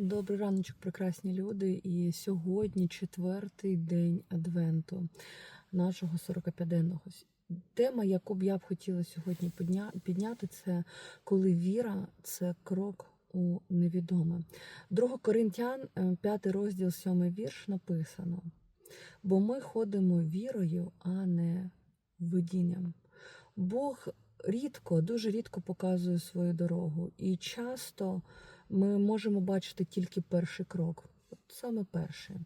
Добрий раночок, прекрасні люди. І сьогодні четвертий день Адвенту нашого 45-денного. Тема, яку б я б хотіла сьогодні підня- підняти, це коли віра це крок у невідоме. 2 Коринтян, 5 розділ, 7 вірш написано: бо ми ходимо вірою, а не видінням. Бог рідко, дуже рідко показує свою дорогу, і часто ми можемо бачити тільки перший крок, от саме перший.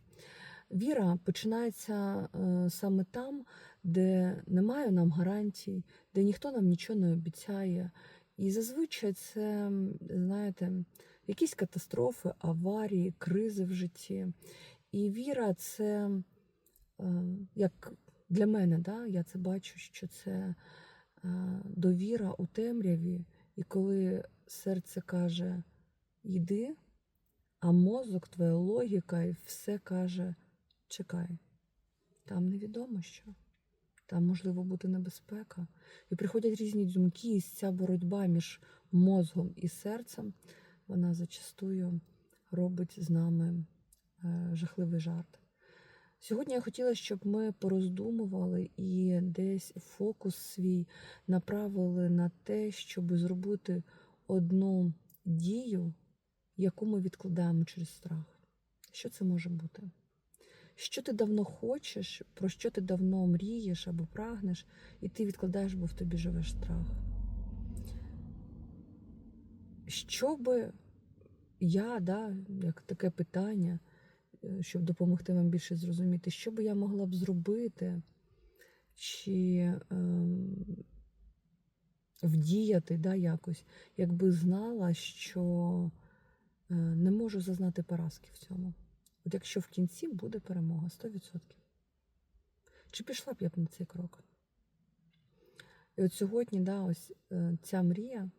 Віра починається е, саме там, де немає нам гарантій, де ніхто нам нічого не обіцяє. І зазвичай це, знаєте, якісь катастрофи, аварії, кризи в житті. І віра це, е, як для мене, да, я це бачу, що це довіра у темряві, і коли серце каже йди, а мозок, твоя логіка і все каже чекай. Там невідомо що. Там можливо бути небезпека. І приходять різні думки, і ця боротьба між мозгом і серцем, вона зачастую робить з нами е, жахливий жарт. Сьогодні я хотіла, щоб ми пороздумували і десь фокус свій направили на те, щоб зробити одну дію, яку ми відкладаємо через страх. Що це може бути? Що ти давно хочеш, про що ти давно мрієш або прагнеш, і ти відкладаєш, бо в тобі живе страх. Що би я, да, як таке питання, щоб допомогти вам більше зрозуміти, що би я могла б зробити, чи ем, вдіяти да, якось, якби знала, що е, не можу зазнати поразки в цьому. От якщо в кінці буде перемога 100%. Чи пішла б я б на цей крок? І от сьогодні, да, ось е, ця мрія,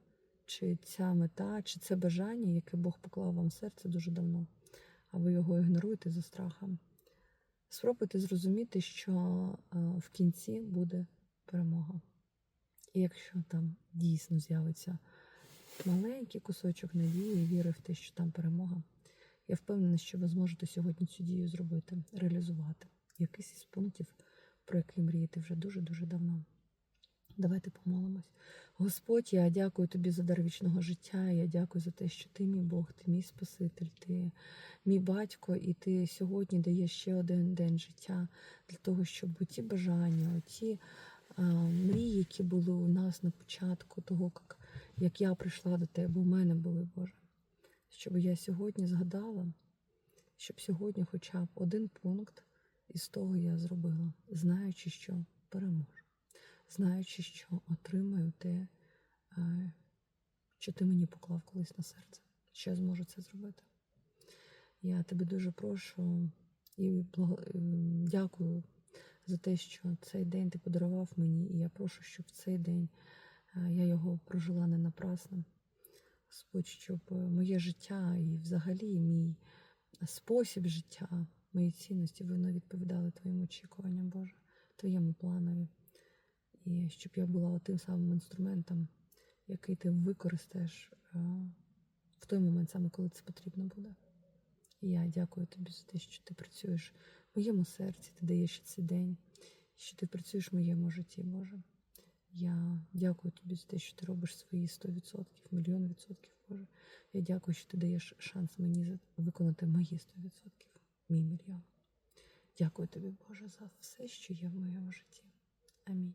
чи ця мета, чи це бажання, яке Бог поклав вам в серце дуже давно, а ви його ігноруєте за страхом. Спробуйте зрозуміти, що е, в кінці буде перемога. І якщо там дійсно з'явиться маленький кусочок надії віри в те, що там перемога, я впевнена, що ви зможете сьогодні цю дію зробити, реалізувати якийсь із пунктів, про який мрієте вже дуже-дуже давно. Давайте помолимось. Господь, я дякую тобі за дар вічного життя. Я дякую за те, що ти мій Бог, ти мій Спаситель, ти мій батько, і ти сьогодні даєш ще один день життя для того, щоб ті бажання, ті мрії, які були у нас на початку того, як, як я прийшла до тебе, у мене були, Боже, щоб я сьогодні згадала, щоб сьогодні хоча б один пункт із того я зробила, знаючи, що переможу знаючи, що отримаю те, е, що ти мені поклав колись на серце, що я зможу це зробити. Я тебе дуже прошу і дякую за те, що цей день ти подарував мені, і я прошу, щоб в цей день е, я його прожила не напрасно. Господь, щоб е, моє життя і взагалі мій спосіб життя, мої цінності, вони відповідали Твоїм очікуванням, Боже, Твоєму планові. І щоб я була тим самим інструментом, який ти використаєш е, в той момент, саме коли це потрібно буде. І я дякую тобі за те, що ти працюєш в моєму серці, ти даєш цей день, що ти працюєш в моєму житті, Боже. Я дякую тобі за те, що ти робиш свої 100%, мільйон відсотків, Боже. Я дякую, що ти даєш шанс мені виконати мої 100%, мій мільйон. Дякую тобі, Боже, за все, що є в моєму житті. Амінь.